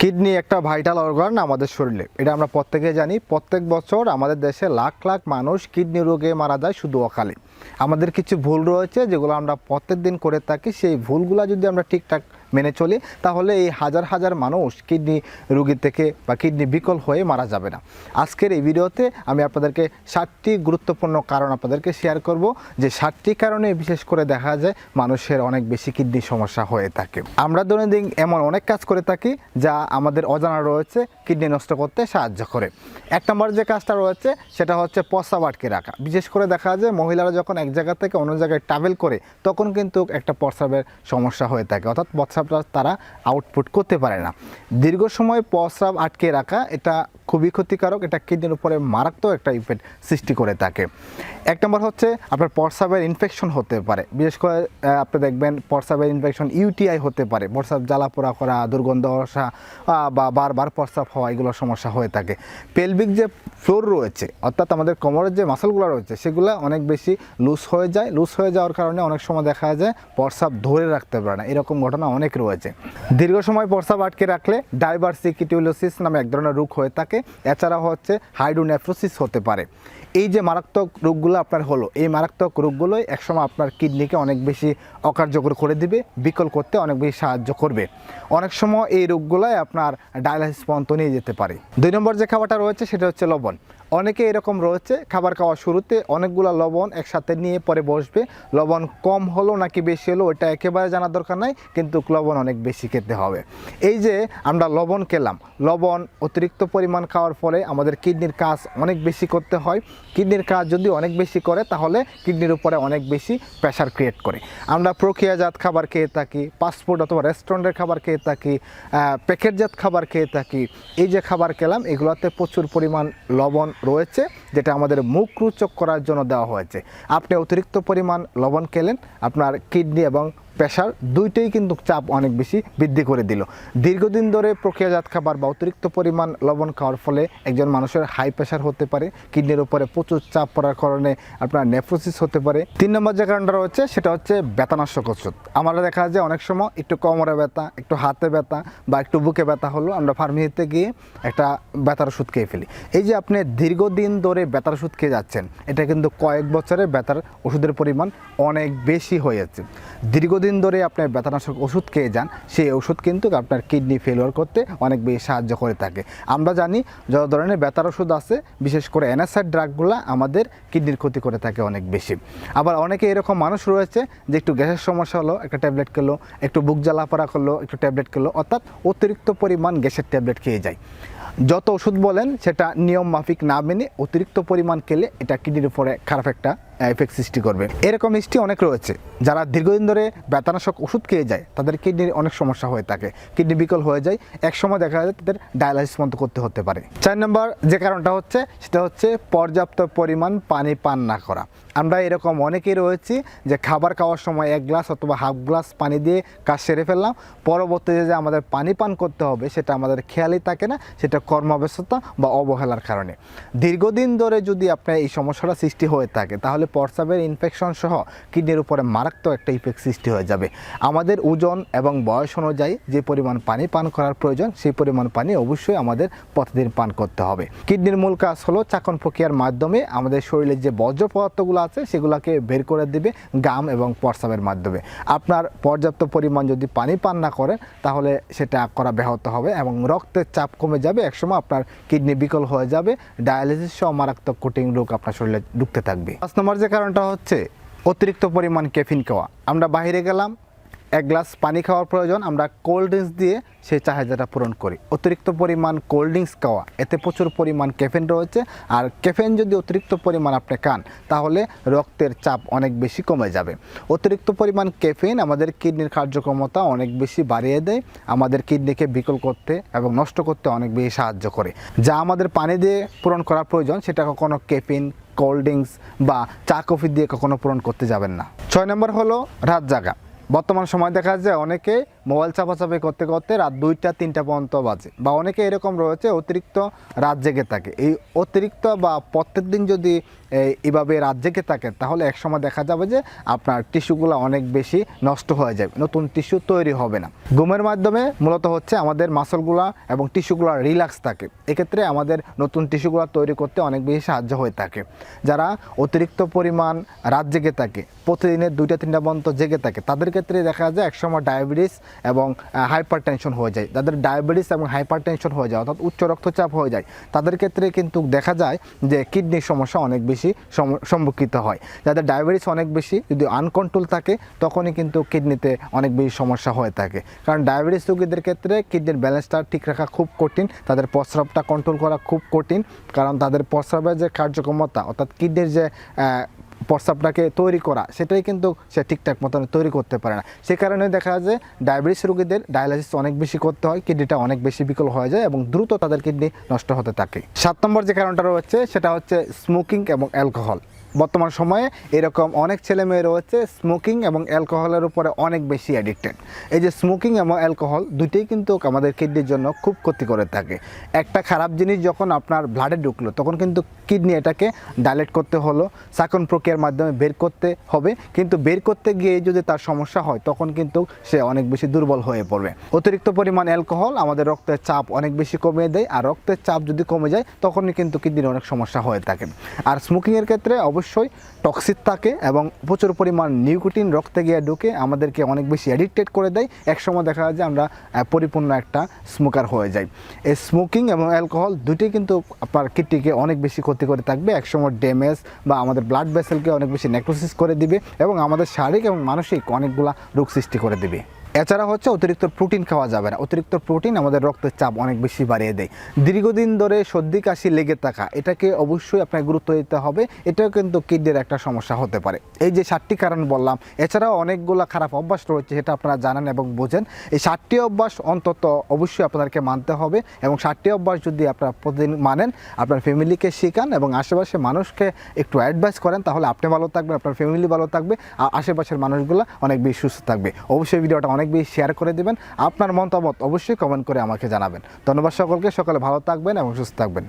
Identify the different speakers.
Speaker 1: Kidney একটা vital organ আমাদের শরীরে। এটা আমরা প্রত্যেকে জানি, প্রত্যেক বছর আমাদের দেশে লাখ লাখ মানুষ কিডনি রোগে মারা যায় শুধু অকালে। আমাদের কিছু ভুল রয়েছে যেগুলো আমরা প্রত্যেক দিন করে থাকি, সেই ভুলগুলো যদি আমরা ঠিকঠাক মেনে চলি, তাহলে এই হাজার হাজার মানুষ কিডনি রুগী থেকে বা কিডনি বিকল হয়ে মারা যাবে না। আজকের এই ভিডিওতে আমি আপনাদেরকে ষাটটি গুরুত্বপূর্ণ কারণ আপনাদেরকে শেয়ার করব, যে ষাটটি কারণে বিশেষ করে দেখা যায় মানুষের অনেক বেশি কিডনি সমস্যা হয়ে থাকে। আমরা দৈনন্দিন এমন অনেক কাজ করে থাকি, যা আমাদের অজানা রয়েছে কিডনি নষ্ট করতে সাহায্য করে। এক নম্বর যে কাজটা রয়েছে, সেটা হচ্ছে প্রস্রাব আটকে রাখা। বিশেষ করে দেখা যায় মহিলারা যখন এক জায়গা থেকে অন্য জায়গায় ট্রাভেল করে, তখন কিন্তু একটা প্রস্রাবের সমস্যা হয়ে থাকে। অর্থাৎ প্রস্রাবটা তারা আউটপুট করতে পারে না। দীর্ঘ সময় প্রস্রাব আটকে রাখা, এটা খুবই ক্ষতিকারক। এটা কিডনির উপরে মারাত্মক একটা ইফেক্ট সৃষ্টি করে থাকে। এক নম্বর হচ্ছে আপনার প্রস্রাবের ইনফেকশন হতে পারে। বিশেষ করে আপনি দেখবেন প্রস্রাবের ইনফেকশন ইউটিআই হতে পারে। প্রস্রাব জ্বালাপোড়া করা, দুর্গন্ধ আসা বা বারবার প্রস্রাব হওয়া এগুলো সমস্যা হয়ে থাকে। পেলভিক যে ফ্লোর রয়েছে, অর্থাৎ আমাদের কোমরের যে মাসেলগুলো রয়েছে, সেগুলো অনেক বেশি লুজ হয়ে যায়। লুজ হয়ে যাওয়ার কারণে অনেক সময় দেখা যায় প্রস্রাব ধরে রাখতে পারে না। এরকম ঘটনা অনেক রয়েছে। দীর্ঘ সময় প্রস্রাব আটকে রাখলে ডাইভার্সিকিটিউলোসিস নামে এক ধরনের রোগ হয়ে থাকে। এছাড়া হচ্ছে হাইড্রোনেফ্রোসিস হতে পারে। এই যে মারাত্মক রোগগুলো আপনার হলো, এই মারাত্মক রোগগুলোই একসময় আপনার কিডনিকে অনেক বেশি অকার্যকর করে দিবে, বিকল করতে অনেক বেশি সাহায্য করবে। অনেক সময় এই রোগগুলোই আপনার ডায়ালাইসিস পর্যন্ত নিয়ে যেতে পারে। দুই নম্বর যে খাবারটা রয়েছে সেটা হচ্ছে লবণ। অনেকে এরকম রয়েছে, খাবার খাওয়ার শুরুতে অনেকগুলো লবণ একসাথে নিয়ে পরে বসবে। লবণ কম হলো নাকি বেশি হলো ওটা একেবারে জানার দরকার নাই, কিন্তু লবণ অনেক বেশি খেতে হবে। এই যে আমরা লবণ খেলাম, লবণ অতিরিক্ত পরিমাণ খাওয়ার ফলে আমাদের কিডনির কাজ অনেক বেশি করতে হয়। কিডনির কাজ যদি অনেক বেশি করে, তাহলে কিডনির উপরে অনেক বেশি প্রেশার ক্রিয়েট করে। আমরা প্রক্রিয়াজাত খাবার খেয়ে থাকি ফাস্টফুড অথবা রেস্টুরেন্টের খাবার খেয়ে থাকি প্যাকেটজাত খাবার খেয়ে থাকি। এই যে খাবার খেলাম, এগুলোতে প্রচুর পরিমাণ লবণ রয়েছে। যেটা আমাদের মুখ রুচক করার জন্য দেওয়া হয়েছে। আপনি অতিরিক্ত পরিমাণ লবণ খেলেন, আপনার কিডনি এবং প্রেশার দুইটাই কিন্তু চাপ অনেক বেশি বৃদ্ধি করে দিল। দীর্ঘদিন ধরে প্রক্রিয়াজাত খাবার বা অতিরিক্ত পরিমাণ লবণ খাওয়ার ফলে একজন মানুষের হাই প্রেশার হতে পারে, কিডনির উপরে প্রচুর চাপ পড়ার কারণে আপনার নেফ্রোসিস হতে পারে। তিন নম্বর যে কারণটা রয়েছে, সেটা হচ্ছে ব্যথানাশক ওষুধ। আমরা দেখা যায় অনেক সময় একটু কোমরে ব্যথা, একটু হাতে ব্যথা বা একটু বুকে ব্যথা হলো, আমরা ফার্মেসিতে গিয়ে একটা ব্যথার ওষুধ খেয়ে ফেলি। এই যে আপনি দীর্ঘদিন ধরে ব্যথার ওষুধ খেয়ে যাচ্ছেন। এটা কিন্তু কয়েক বছরে ব্যথার ওষুধের পরিমাণ অনেক বেশি হয়ে যাচ্ছে দীর্ঘদিন ধরে আপনি ব্যথানাশক ওষুধ খেয়ে যান, সেই ওষুধ কিন্তু আপনার কিডনি ফেলিওর করতে অনেক বেশি সাহায্য করে থাকে। আমরা জানি যত ধরনের ব্যথার ওষুধ আছে, বিশেষ করে এনএসআর ড্রাগগুলো আমাদের কিডনির ক্ষতি করে থাকে অনেক বেশি। আবার অনেকে এরকম মানুষ রয়েছে যে একটু গ্যাসের সমস্যা হলো, একটা ট্যাবলেট খেলো, একটু বুক জ্বালাপড়া করল একটু ট্যাবলেট খেলো, অর্থাৎ অতিরিক্ত পরিমাণ গ্যাসের ট্যাবলেট খেয়ে যায়। যত ওষুধ বলেন, সেটা নিয়ম মাফিক না মেনে অতিরিক্ত পরিমাণ খেলে এটা কিডনির উপরে খারাপ একটা এফেক্ট সৃষ্টি করবে। এরকম হিস্ট্রি অনেক রয়েছে। যারা দীর্ঘদিন ধরে ব্যথানাশক ওষুধ খেয়ে যায়, তাদের কিডনির অনেক সমস্যা হয়ে থাকে। কিডনি বিকল হয়ে যায়। এক সময় দেখা যায় তাদের ডায়ালাইসিস বন্ধ করতে হতে পারে। চার নম্বর যে কারণটা হচ্ছে, সেটা হচ্ছে পর্যাপ্ত পরিমাণ পানি পান না করা। আমরা এরকম অনেকেই রয়েছি যে খাবার খাওয়ার সময় এক গ্লাস অথবা হাফ গ্লাস পানি দিয়ে কাজ সেরে ফেললাম। পরবর্তীতে যে আমাদের পানি পান করতে হবে, সেটা আমাদের খেয়ালই থাকে না, সেটা কর্মব্যস্ততা বা অবহেলার কারণে। দীর্ঘদিন ধরে যদি আপনার এই সমস্যাটা সৃষ্টি হয়ে থাকে, তাহলে প্রস্রাবের ইনফেকশন সহ কিডনির উপরে মারাত্মক একটা ইফেক্ট সৃষ্টি হয়ে যাবে। আমাদের ওজন এবং বয়স অনুযায়ী যে পরিমাণ পানি পান করার প্রয়োজন, সেই পরিমাণ পানি অবশ্যই আমাদের প্রতিদিন পান করতে হবে। কিডনির মূল কাজ হলো চাকন প্রক্রিয়ার মাধ্যমে আমাদের শরীরের যে বর্জ্য পদার্থগুলো আছে, সেগুলোকে বের করে দিবে গাম এবং প্রস্রাবের মাধ্যমে। আপনার পর্যাপ্ত পরিমাণ যদি পানি পান না করে তাহলে সেটা করা ব্যাহত হবে এবং রক্তের চাপ কমে যাবে। একসময় আপনার কিডনি বিকল হয়ে যাবে, ডায়ালিসিস সহ মারাত্মক কঠিন রোগ আপনার শরীরে ঢুকতে থাকবে। পাঁচ নম্বর যে কারণটা হচ্ছে, অতিরিক্ত পরিমাণ ক্যাফিন খাওয়া। আমরা বাইরে গেলাম এক গ্লাস পানি খাওয়ার প্রয়োজন। আমরা কোল্ড ড্রিঙ্কস দিয়ে সেই চাহিদাটা পূরণ করি। অতিরিক্ত পরিমাণ কোল্ড ড্রিঙ্কস খাওয়া, এতে প্রচুর পরিমাণ ক্যাফেন রয়েছে। আর ক্যাফেন যদি অতিরিক্ত পরিমাণ আপনি খান, তাহলে রক্তের চাপ অনেক বেশি কমে যাবে। অতিরিক্ত পরিমাণ ক্যাফেন আমাদের কিডনির কার্যক্ষমতা অনেক বেশি বাড়িয়ে দেয়। আমাদের কিডনিকে বিকল করতে এবং নষ্ট করতে অনেক বেশি সাহায্য করে। যা আমাদের পানি দিয়ে পূরণ করা প্রয়োজন, সেটা কখনো ক্যাফিন কোল্ড ড্রিঙ্কস বা চা, কফি দিয়ে কখনো পূরণ করতে যাবেন না। ছয় নম্বর হলো রাত জাগা। বর্তমান সময় দেখা যায় অনেকে মোবাইল চাপাচাপি করতে করতে রাত দুইটা, তিনটা পর্যন্ত বাজে। বা অনেকে এরকম রয়েছে, অতিরিক্ত রাত জেগে থাকে। এই অতিরিক্ত বা প্রত্যেক দিন যদি এইভাবে রাত জেগে থাকে, তাহলে একসময় দেখা যাবে যে আপনার টিস্যুগুলো অনেক বেশি নষ্ট হয়ে যাবে নতুন টিস্যু তৈরি হবে না। ঘুমের মাধ্যমে মূলত হচ্ছে আমাদের মাসলগুলা এবং টিস্যুগুলো রিল্যাক্স থাকে। এক্ষেত্রে আমাদের নতুন টিস্যুগুলো তৈরি করতে অনেক বেশি সাহায্য হয়ে থাকে। যারা অতিরিক্ত পরিমাণ রাত জেগে থাকে, প্রতিদিনের দুইটা, তিনটা পর্যন্ত জেগে থাকে, তাদের ক্ষেত্রে দেখা যায় একসময় ডায়াবেটিস এবং হাইপার টেনশন হয়ে যায়। যাদের ডায়াবেটিস এবং হাইপার টেনশন হয়ে যায়, অর্থাৎ উচ্চ রক্তচাপ হয়ে যায়। তাদের ক্ষেত্রে কিন্তু দেখা যায় যে কিডনির সমস্যা অনেক বেশি সম- সম্মুখীন হয়। যাদের ডায়াবেটিস অনেক বেশি, যদি আনকন্ট্রোল থাকে, তখনই কিন্তু কিডনিতে অনেক বেশি সমস্যা হয়ে থাকে। কারণ ডায়াবেটিস রোগীদের ক্ষেত্রে কিডনির ব্যালেন্সটা ঠিক রাখা খুব কঠিন, তাদের প্রস্রাবটা কন্ট্রোল করা খুব কঠিন। কারণ তাদের প্রস্রাবের যে কার্যক্ষমতা, অর্থাৎ কিডনির যে প্রস্রাবটাকে তৈরি করা, সেটাই কিন্তু সে ঠিকঠাক মতন তৈরি করতে পারে না। সে কারণে দেখা যায় যে ডায়াবেটিস রোগীদের ডায়ালাইসিস অনেক বেশি করতে হয়, কিডনিটা অনেক বেশি বিকল হয়ে যায় এবং দ্রুত তাদের কিডনি নষ্ট হতে থাকে। সাত নম্বর যে কারণটা রয়েছে, সেটা হচ্ছে স্মোকিং এবং অ্যালকোহল। বর্তমান সময়ে এরকম অনেক ছেলে মেয়ে রয়েছে স্মোকিং এবং অ্যালকোহলের উপরে অনেক বেশি অ্যাডিক্টেড এই যে স্মোকিং এবং অ্যালকোহল দুইটাই কিন্তু আমাদের কিডনির জন্য খুব ক্ষতি করে থাকে। একটা খারাপ জিনিস যখন আপনার ব্লাডে ঢুকলো, তখন কিন্তু কিডনি এটাকে ডাইলেট করতে হলো সাকন প্রক্রিয়ার মাধ্যমে বের করতে হবে। কিন্তু বের করতে গিয়ে যদি তার সমস্যা হয়, তখন কিন্তু সে অনেক বেশি দুর্বল হয়ে পড়বে। অতিরিক্ত পরিমাণ অ্যালকোহল আমাদের রক্তের চাপ অনেক বেশি কমিয়ে দেয়। আর রক্তের চাপ যদি কমে যায়, তখনই কিন্তু কিডনির অনেক সমস্যা হয়ে থাকে। আর স্মোকিংয়ের ক্ষেত্রে অবশ্যই টক্সিক থাকে এবং প্রচুর পরিমাণ নিউকোটিন রক্তে গিয়ে ঢুকে আমাদেরকে অনেক বেশি অ্যাডিক্টেড করে দেয়। একসময় দেখা যায় যে আমরা পরিপূর্ণ একটা স্মোকার হয়ে যাই। এই স্মোকিং এবং অ্যালকোহল দুটোই কিন্তু আপনার কিডনিকে অনেক বেশি ক্ষতি করে থাকবে। একসময় ড্যামেজ বা আমাদের ব্লাড ভেসেলকে অনেক বেশি নেক্রোসিস করে দিবে এবং আমাদের শারীরিক এবং মানসিক অনেকগুলা রোগ সৃষ্টি করে দিবে। এছাড়া হচ্ছে অতিরিক্ত প্রোটিন খাওয়া যাবে না। অতিরিক্ত প্রোটিন আমাদের রক্তের চাপ অনেক বেশি বাড়িয়ে দেয়। দীর্ঘদিন ধরে সর্দি, কাশি লেগে থাকা, এটাকে অবশ্যই আপনাকে গুরুত্ব দিতে হবে। এটাও কিন্তু কিডনির একটা সমস্যা হতে পারে। এই যে সাতটি কারণ বললাম, এছাড়াও অনেকগুলো খারাপ অভ্যাস রয়েছে, সেটা আপনারা জানেন এবং বোঝেন। এই সাতটি অভ্যাস অন্তত অবশ্যই আপনাদেরকে মানতে হবে এবং সাতটি অভ্যাস যদি আপনারা প্রতিদিন মানেন, আপনার ফ্যামিলিকে শেখান এবং আশেপাশে মানুষকে একটু অ্যাডভাইস করেন, তাহলে আপনি ভালো থাকবেন, আপনার ফ্যামিলি ভালো থাকবে আর আশেপাশের মানুষগুলো অনেক বেশি সুস্থ থাকবে। অবশ্যই ভিডিওটা অনেক বেশি শেয়ার করে দেবেন। আপনার মতামত অবশ্যই কমেন্ট করে আমাকে জানাবেন। ধন্যবাদ সকলকে। সকালে ভালো থাকবেন এবং সুস্থ থাকবেন।